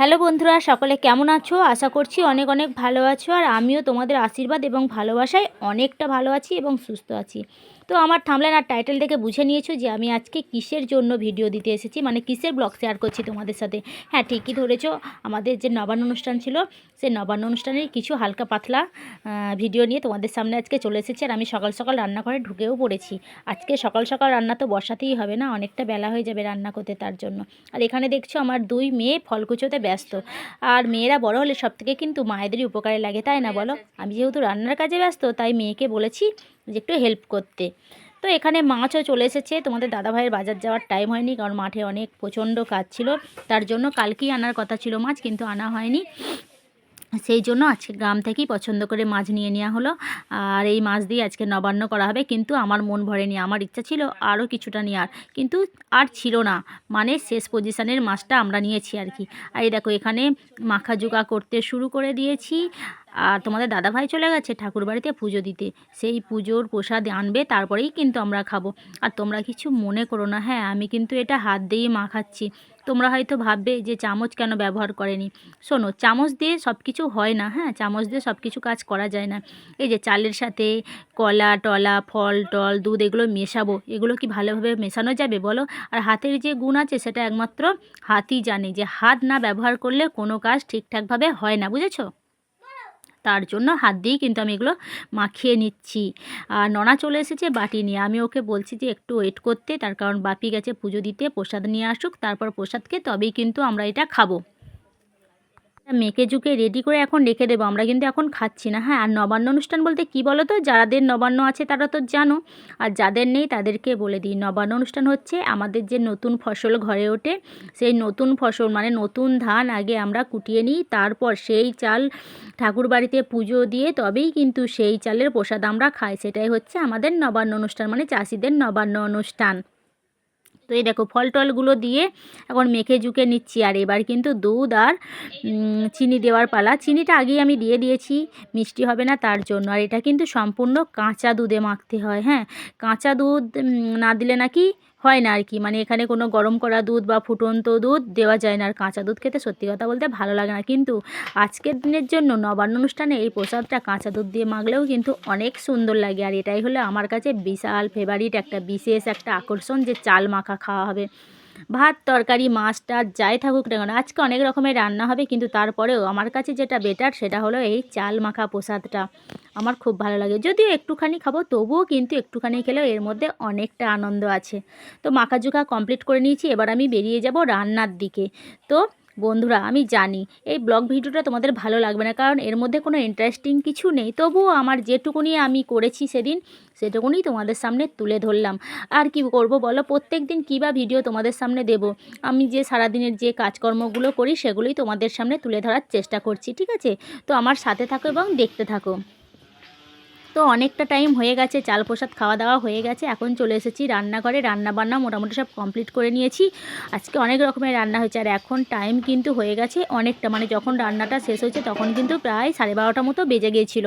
Hello বন্ধুরা, সকলে কেমন আছো? আশা করছি অনেক অনেক ভালো আছো, আর আমিও তোমাদের আশীর্বাদ এবং ভালোবাসায় অনেকটা ভালো আছি এবং সুস্থ আছি। তো আমার থামলেন আর টাইটেল দেখে বুঝে নিয়েছো যে আমি আজকে কিসের জন্য ভিডিও দিতে এসেছি? মানে কিসের ব্লগ শেয়ার করছি তোমাদের সাথে? হ্যাঁ ঠিকই ধরেছো। আমাদের যে নবান্ন অনুষ্ঠান ছিল, সেই নবান্ন অনুষ্ঠানের কিছু হালকা পাতলা ভিডিও নিয়ে তোমাদের সামনে আজকে চলে এসেছি আর আমি সকাল সকাল রান্নাঘরে ঢুকেও পড়েছি। আজকে সকাল সকাল রান্না তো বসাতেই হবে না, অনেকটা বেলা হয়ে যাবে রান্না করতে তার জন্য। আর এখানে দেখছ আমার দুই মেয়ে ফল কুচোতে ব্যস্ত। আর মেয়েরা বড় হলে সব থেকে কিন্তু মায়েদেরই উপকারে লাগে, তাই না বলো? আমি যেহেতু রান্নার কাজে ব্যস্ত, তাই মেয়েকে বলেছি যে একটু হেল্প করতে। তো এখানে মাছও চলে এসেছে। তোমাদের দাদাভাইয়ের বাজার যাওয়ার টাইম হয়নি, কারণ মাঠে অনেক প্রচণ্ড কাজ ছিল। তার জন্য কালকেই আনার কথা ছিল মাছ, কিন্তু আনা হয়নি। সেই জন্য আজকে গ্রাম থেকেই পছন্দ করে মাছ নিয়ে নেওয়া হলো। আর এই মাছ দিয়ে আজকে নবান্ন করা হবে, কিন্তু আমার মন ভরেনি। আমার ইচ্ছা ছিল আরও কিছুটা নেওয়ার, কিন্তু আর ছিল না। মানে শেষ পজিশনের মাছটা আমরা নিয়েছি আর কি। আর এই দেখো, এখানে মাখা জোগা করতে শুরু করে দিয়েছি। আর তোমাদের দাদাভাই চলে গেছে ঠাকুর বাড়িতে পুজো দিতে। সেই পুজোর প্রসাদ আনবে, তারপরেই কিন্তু আমরা খাব। আর তোমরা কিছু মনে করো না হ্যাঁ আমি কিন্তু এটা হাত দিয়েই মাখাচ্ছি। তোমরা হয়তো ভাববে যে চামচ কেন ব্যবহার করেনি? শোনো, চামচ দিয়ে সব কিছু হয় না হ্যাঁ চামচ দিয়ে সব কিছু কাজ করা যায় না। এই যে চালের সাথে কলা, টলা, ফল, টল, দুধ এগুলো মেশাবো, এগুলো কি ভালোভাবে মেশানো যাবে বলো? আর হাতের যে গুণ আছে সেটা একমাত্র হাতই জানে যে হাত না ব্যবহার করলে কোনো কাজ ঠিকঠাকভাবে হয় না, বুঝেছ? তার জন্য হাত দিয়েই কিন্তু আমি এগুলো মাখিয়ে নিচ্ছি। আর ননা চলে এসেছে বাটি নিয়ে। আমি ওকে বলছি যে, একটু ওয়েট করতে। তার কারণ বাপি গেছে পুজো দিতে, প্রসাদ নিয়ে আসুক, তারপর প্রসাদকে তবেই কিন্তু আমরা এটা খাব। মেকে ঝুঁকে রেডি করে এখন রেখে দেবো। আমরা কিন্তু এখন খাচ্ছি না। হ্যাঁ আর নবান্ন অনুষ্ঠান বলতে কি বলো তো যাদের নবান্ন আছে তারা তো জানো। আর যাদের নেই তাদেরকে বলে দিই। নবান্ন অনুষ্ঠান হচ্ছে আমাদের যে নতুন ফসল ঘরে ওঠে, সেই নতুন ফসল মানে নতুন ধান আগে আমরা কুটিয়ে নিই, তারপর সেই চাল ঠাকুর বাড়িতে পুজো দিয়ে তবেই কিন্তু সেই চালের প্রসাদ আমরা খাই। সেটাই হচ্ছে আমাদের নবান্ন অনুষ্ঠান মানে চাষিদের নবান্ন অনুষ্ঠান। তো এই দেখো ফল টলগুলো দিয়ে এখন মেখে ঝুঁকে নিচ্ছি। আর এবার কিন্তু দুধ আর চিনি দেওয়ার পালা। চিনিটা আগেই আমি দিয়ে দিয়েছি, মিষ্টি হবে না তার জন্য। আর এটা কিন্তু সম্পূর্ণ কাঁচা দুধে মাখতে হয় হ্যাঁ? কাঁচা দুধ না দিলে নাকি হয় না আর কি। মানে এখানে কোনো গরম করা দুধ বা ফুটন্ত দুধ দেওয়া যায় না। আর কাঁচা দুধ খেতে সত্যি কথা বলতে ভালো লাগে না। কিন্তু আজকের দিনের জন্য নবান্ন অনুষ্ঠানে এই প্রসাদটা কাঁচা দুধ দিয়ে মাগলেও কিন্তু অনেক সুন্দর লাগে। আর এটাই হলো আমার কাছে বিশাল ফেভারিট একটা, বিশেষ একটা আকর্ষণ যে চাল মাখা খাওয়া হবে। ভাত, তরকারি, মাছ টাছ যাই থাকুক না কেন, আজকে অনেক রকমের রান্না হবে, কিন্তু তারপরেও আমার কাছে যেটা বেটার সেটা হলো এই চাল মাখা প্রসাদটা। আমার খুব ভালো লাগে। যদিও একটুখানি খাব, তবুও কিন্তু একটুখানি খেলেও এর মধ্যে অনেকটা আনন্দ আছে। তো মাখা জুখা কমপ্লিট করে নিয়েছি, এবার আমি বেরিয়ে যাব রান্নার দিকে। তো বন্ধুরা, আমি জানি এই ব্লগ ভিডিওটা তোমাদের ভালো লাগবে না, কারণ এর মধ্যে কোনো ইন্টারেস্টিং কিছু নেই। তবুও আমার যেটুকুনি আমি করেছি সেদিন, সেটুকুনি তোমাদের সামনে তুলে ধরলাম। আর কি করব বলো? প্রত্যেক দিন কী বা ভিডিও তোমাদের সামনে দেব? আমি যে সারাদিনের যে কাজকর্মগুলো করি, সেগুলোই তোমাদের সামনে তুলে ধরার চেষ্টা করছি, ঠিক আছে? তো আমার সাথে থাকো এবং দেখতে থাকো। তো অনেকটা টাইম হয়ে গেছে, চাল প্রসাদ খাওয়া দাওয়া হয়ে গেছে, এখন চলে এসেছি রান্নাঘরে রান্না বান্না মোটামুটি সব কমপ্লিট করে নিয়েছি। আজকে অনেক রকমের রান্না হয়েছে আর এখন টাইম কিন্তু হয়ে গেছে অনেকটা মানে যখন রান্নাটা শেষ হয়েছে তখন কিন্তু প্রায় সাড়ে বারোটা মতো বেজে গিয়েছিল।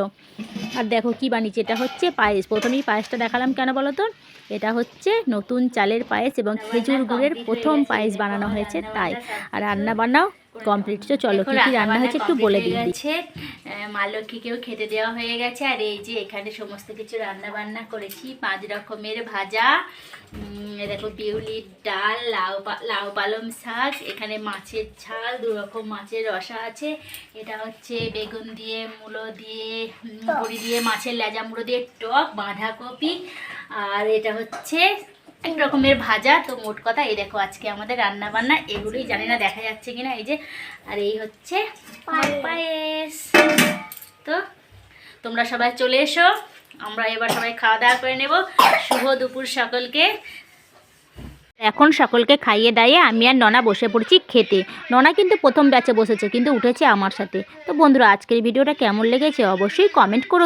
আর দেখো কি বানিয়েছি, এটা হচ্ছে পায়েস। প্রথমেই পায়েসটা দেখালাম কেন বলো তো? এটা হচ্ছে নতুন চালের পায়েস এবং খেজুর গুড়ের প্রথম পায়েস বানানো হয়েছে তাই। আর রান্না বান্নাও কমপ্লিট তো চলো, কি রান্না হয়েছে একটু বলে দিই। গেছে মা লক্ষ্মীকেও খেতে দেওয়া হয়ে গেছে। আর এই যে এখানে সমস্ত কিছু রান্না বান্না করেছি। পাঁচ রকমের ভাজা দেখো বিউলির ডাল লাউ লাউ পালং শাক এখানে মাছের ঝাল দু রকম মাছের রসা আছে। এটা হচ্ছে বেগুন দিয়ে মূলো দিয়ে উম, বড়ি দিয়ে মাছের লেজা মুড়ো দিয়ে টক বাঁধাকপি। আর এটা হচ্ছে এক রকমের ভাজা। তো মোট কথা এই দেখো আজকে আমাদের রান্না বান্না এগুলোই জানি না দেখা যাচ্ছে কিনা এই যে। আর এই হচ্ছে পায়েস। তো তোমরা সবাই চলে এসো। আমরা এবার সবাই খাওয়া দাওয়া করে নেব। শুভ দুপুর সকলকে। এখন সকলকে খাইয়ে দাইয়ে আমি আর ননা বসে পড়ছি খেতে। ননা কিন্তু প্রথম ব্যাচে বসেছে কিন্তু উঠেছে আমার সাথে। তো বন্ধুরা আজকের ভিডিওটা কেমন লেগেছে অবশ্যই কমেন্ট করো